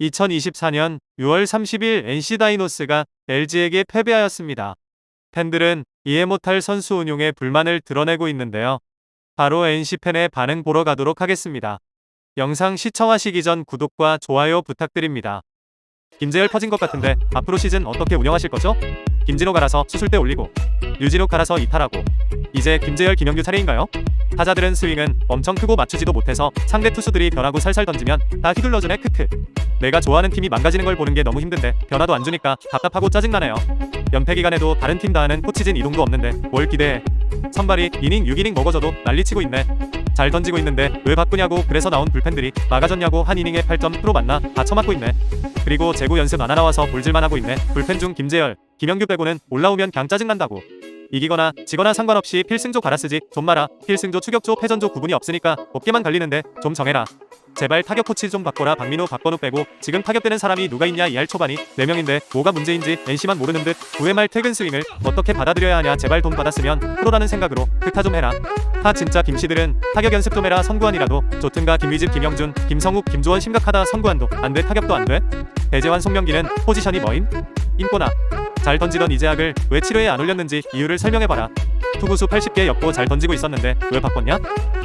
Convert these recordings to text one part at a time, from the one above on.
2024년 6월 30일 NC 다이노스가 LG에게 패배하였습니다. 팬들은 이해 못할 선수 운용에 불만을 드러내고 있는데요. 바로 NC 팬의 반응 보러 가도록 하겠습니다. 영상 시청하시기 전 구독과 좋아요 부탁드립니다. 김재열 퍼진 것 같은데 앞으로 시즌 어떻게 운영하실 거죠? 김진호 갈아서 수술대 올리고 유진욱 갈아서 이탈하고 이제 김재열 김영규 차례인가요? 타자들은 스윙은 엄청 크고 맞추지도 못해서 상대 투수들이 변하고 살살 던지면 다 휘둘러주네 크크. 내가 좋아하는 팀이 망가지는 걸 보는 게 너무 힘든데 변화도 안 주니까 답답하고 짜증나네요. 연패 기간에도 다른 팀 다하는 코치진 이동도 없는데 뭘 기대해. 선발이 이닝 6이닝 먹어줘도 난리치고 있네. 잘 던지고 있는데 왜 바꾸냐고 그래서 나온 불펜들이 막아줬냐고 한 이닝에 8점 프로 맞나 다 쳐맞고 있네. 그리고 재구 연습 안 하나 와서 볼질만 하고 있네. 불펜 중 김재열 김영규 빼고는 올라오면 그냥 짜증난다고 이기거나 지거나 상관없이 필승조 갈아 쓰지 좀 마라. 필승조 추격조 패전조 구분이 없으니까 어깨만 갈리는데 좀 정해라. 제발 타격 코치 좀 바꿔라. 박민호 박건우 빼고 지금 타격되는 사람이 누가 있냐? 이할 초반이 4명인데 뭐가 문제인지 NC만 모르는 듯 9회 말 퇴근 스윙을 어떻게 받아들여야 하냐? 제발 돈 받았으면 프로라는 생각으로 흑타 좀 해라. 하 진짜 김씨들은 타격 연습 좀 해라. 선구안이라도 조튼가 김위집 김영준 김성욱 김조원 심각하다. 선구안도 안 돼. 타격도 안돼. 배재환 송명기는 포지션이 뭐임? 인꼬나 잘 던지던 이재학을 왜 7회에 안 올렸는지 이유를 설명해봐라 투구수 80개 였고 잘 던지고 있었는데 왜 바꿨냐?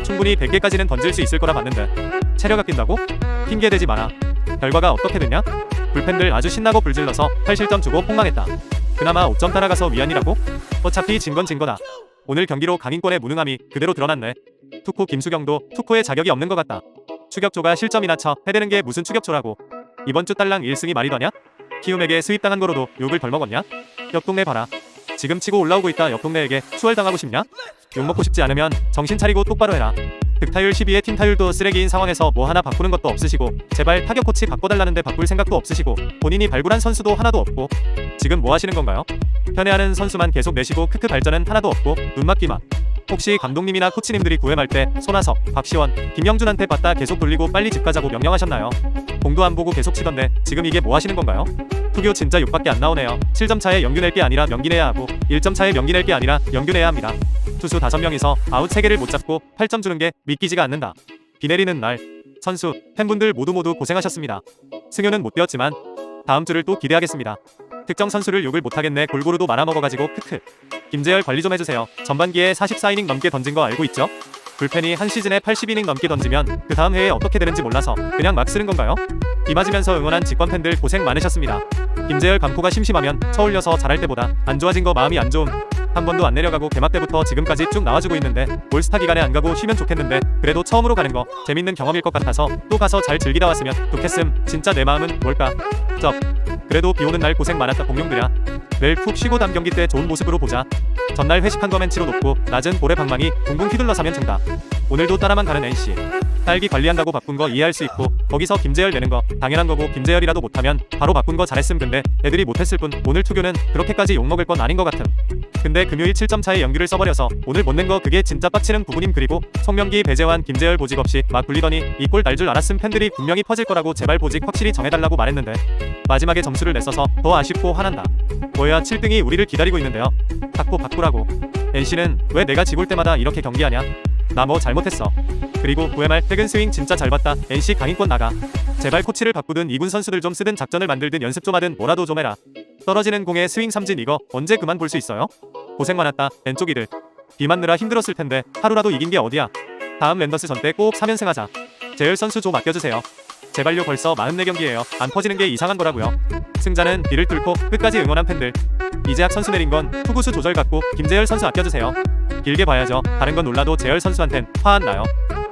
충분히 100개까지는 던질 수 있을 거라 봤는데 체력 아낀다고? 핑계 대지 마라 결과가 어떻게 됐냐? 불펜들 아주 신나고 불질러서 8실점 주고 폭망했다 그나마 5점 따라가서 위안이라고? 어차피 진 건 진 거다 오늘 경기로 강인권의 무능함이 그대로 드러났네 투코 김수경도 투코에 자격이 없는 것 같다 추격조가 실점이나 쳐 해대는 게 무슨 추격조라고 이번 주 딸랑 1승이 말이 되냐? 키움에게 스윕당한 거로도 욕을 덜 먹었냐? 옆 동네 봐라 지금 치고 올라오고 있다 옆 동네에게 추월당하고 싶냐? 욕 먹고 싶지 않으면 정신 차리고 똑바로 해라 득타율 12의 팀 타율도 쓰레기인 상황에서 뭐 하나 바꾸는 것도 없으시고 제발 타격 코치 바꿔달라는데 바꿀 생각도 없으시고 본인이 발굴한 선수도 하나도 없고 지금 뭐 하시는 건가요? 편애하는 선수만 계속 내시고 크크 발전은 하나도 없고 눈 맞기만 혹시 감독님이나 코치님들이 구회말 때 손아섭, 박시원, 김영준한테 받다 계속 돌리고 빨리 집 가자고 명령하셨나요? 공도 안 보고 계속 치던데 지금 이게 뭐 하시는 건가요? 투교 진짜 6밖에 안 나오네요. 7점 차에 연규 낼게 아니라 명기 내야 하고 1점 차에 명기 낼게 아니라 연규 내야 합니다. 투수 5명이서 아웃 3개를 못 잡고 8점 주는 게 믿기지가 않는다. 비 내리는 날 선수, 팬분들 모두 모두 고생하셨습니다. 승효는 못 되었지만 다음 주를 또 기대하겠습니다. 특정 선수를 욕을 못하겠네 골고루도 말아먹어가지고 크크 김재열 관리 좀 해주세요. 전반기에 44이닝 넘게 던진 거 알고 있죠? 불펜이 한 시즌에 80이닝 넘게 던지면 그 다음 해에 어떻게 되는지 몰라서 그냥 막 쓰는 건가요? 비 맞으면서 응원한 직관 팬들 고생 많으셨습니다. 김재열 강포가 심심하면 쳐올려서 잘할 때보다 안 좋아진 거 마음이 안 좋음. 한 번도 안 내려가고 개막 때부터 지금까지 쭉 나와주고 있는데 올스타 기간에 안 가고 쉬면 좋겠는데 그래도 처음으로 가는 거 재밌는 경험일 것 같아서 또 가서 잘 즐기다 왔으면 좋겠음. 진짜 내 마음은 뭘까? 쩝 그래도 비 오는 날 고생 많았다 공룡들야 내일 푹 쉬고 다음 경기 때 좋은 모습으로 보자. 전날 회식한 거 맨치로 높고 낮은 볼의 방망이 붕붕 휘둘러 사면 정다 오늘도 따라만 가는 NC 딸기 관리한다고 바꾼 거 이해할 수 있고 거기서 김재열 내는 거 당연한 거고 김재열이라도 못하면 바로 바꾼 거 잘했음 근데 애들이 못했을 뿐 오늘 투교는 그렇게까지 욕먹을 건 아닌 것 같음. 근데 금요일 7점 차에 연규를 써버려서 오늘 못 낸 거 그게 진짜 빡치는 부분임 그리고 송명기 배재환 김재열 보직 없이 막 굴리더니 이 골 날 줄 알았음 팬들이 분명히 퍼질 거라고 제발 보직 확실히 정해달라고 말했는데 마지막에 점수를 냈어서 더 아쉽고 화난다. 뭐야 7등이 우리를 기다리고 있는데요. 탁구 바꾸라고. NC는 왜 내가 지골 때마다 이렇게 경기하냐? 나 뭐 잘못했어? 그리고 9회 말 퇴근 스윙 진짜 잘 봤다. NC 강인권 나가. 제발 코치를 바꾸든 이군 선수들 좀 쓰든 작전을 만들든 연습 좀 하든 뭐라도 좀 해라. 떨어지는 공에 스윙 삼진 이거 언제 그만 볼 수 있어요? 고생 많았다 왼쪽이들. 비 맞느라 힘들었을 텐데 하루라도 이긴 게 어디야? 다음 랜더스 전 때 꼭 3연승 하자. 재열 선수 좀 아껴주세요 제발요 벌써 44경기예요. 안 퍼지는 게 이상한 거라고요. 승자는 비를 뚫고 끝까지 응원한 팬들. 이재학 선수 내린 건 투구수 조절 같고 김재열 선수 아껴주세요. 길게 봐야죠. 다른 건 놀라도 재열 선수한텐 화 안 나요.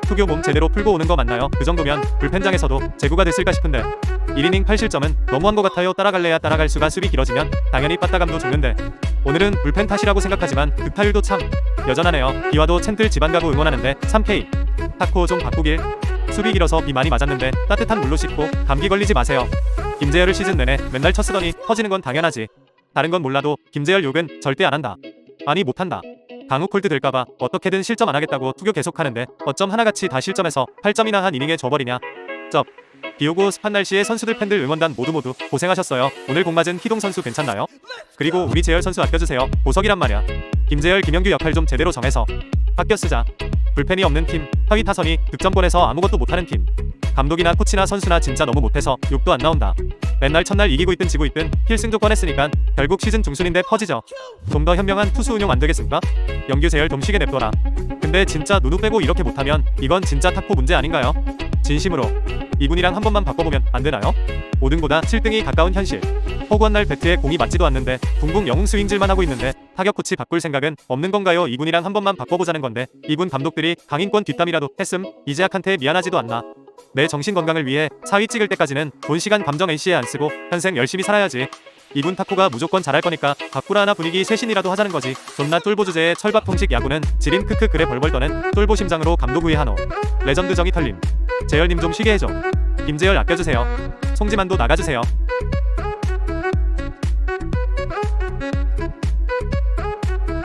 투교 몸 제대로 풀고 오는 거 맞나요? 그 정도면 불펜장에서도 제구가 됐을까 싶은데. 1이닝 8실점은 너무한 것 같아요. 따라갈래야 따라갈 수가 수비 길어지면 당연히 빠따감도 죽는데. 오늘은 불펜 탓이라고 생각하지만 득타율도 참 여전하네요. 비와도 챈틀 집안 가구 응원하는데 3K 타코 좀 바꾸길 수비 길어서 비 많이 맞았는데 따뜻한 물로 씻고 감기 걸리지 마세요. 김재열을 시즌 내내 맨날 쳤으더니 터지는 건 당연하지. 다른 건 몰라도 김재열 욕은 절대 안 한다. 아니 못한다. 강우 콜드 될까봐 어떻게든 실점 안 하겠다고 투교 계속하는데 어쩜 하나같이 다 실점해서 8점이나 한 이닝에 져버리냐. 쩝. 비오고 습한 날씨에 선수들 팬들 응원단 모두 모두 고생하셨어요. 오늘 공 맞은 희동 선수 괜찮나요? 그리고 우리 재열 선수 아껴주세요. 보석이란 말이야. 김재열 김영규 역할 좀 제대로 정해서. 바뀌어 쓰자 불펜이 없는 팀 허위 타선이 득점권에서 아무것도 못하는 팀 감독이나 코치나 선수나 진짜 너무 못해서 욕도 안 나온다. 맨날 첫날 이기고 있든 지고 있든 필승 조건 했으니까 결국 시즌 중순인데 퍼지죠. 좀 더 현명한 투수 운용 안 되겠습니까? 영규 제열 좀 쉬게 냅둬라. 근데 진짜 누누 빼고 이렇게 못하면 이건 진짜 탁구 문제 아닌가요? 진심으로 이분이랑 한 번만 바꿔보면 안 되나요? 5등보다 7등이 가까운 현실. 허구한 날 배트에 공이 맞지도 않는데 붕붕 영웅 스윙질만 하고 있는데 타격 코치 바꿀 생각은 없는 건가요? 이분이랑 한 번만 바꿔보자는 건데 이분 감독들이 강인권 뒷담이라도 했음 이재학한테 미안하지도 않나. 내 정신 건강을 위해 사위 찍을 때까지는 돈 시간 감정 NC에 안 쓰고 현생 열심히 살아야지. 이분 탁구가 무조건 잘할 거니까 바꾸라 하나 분위기 쇄신이라도 하자는 거지. 존나 똘보 주제의 철밥 통식 야구는 지린 크크 그래 벌벌 떠는 똘보 심장으로 감독 위에 한호. 레전드 정이 털림. 재열님 좀 쉬게 해줘. 김재열 아껴주세요. 송지만도 나가주세요.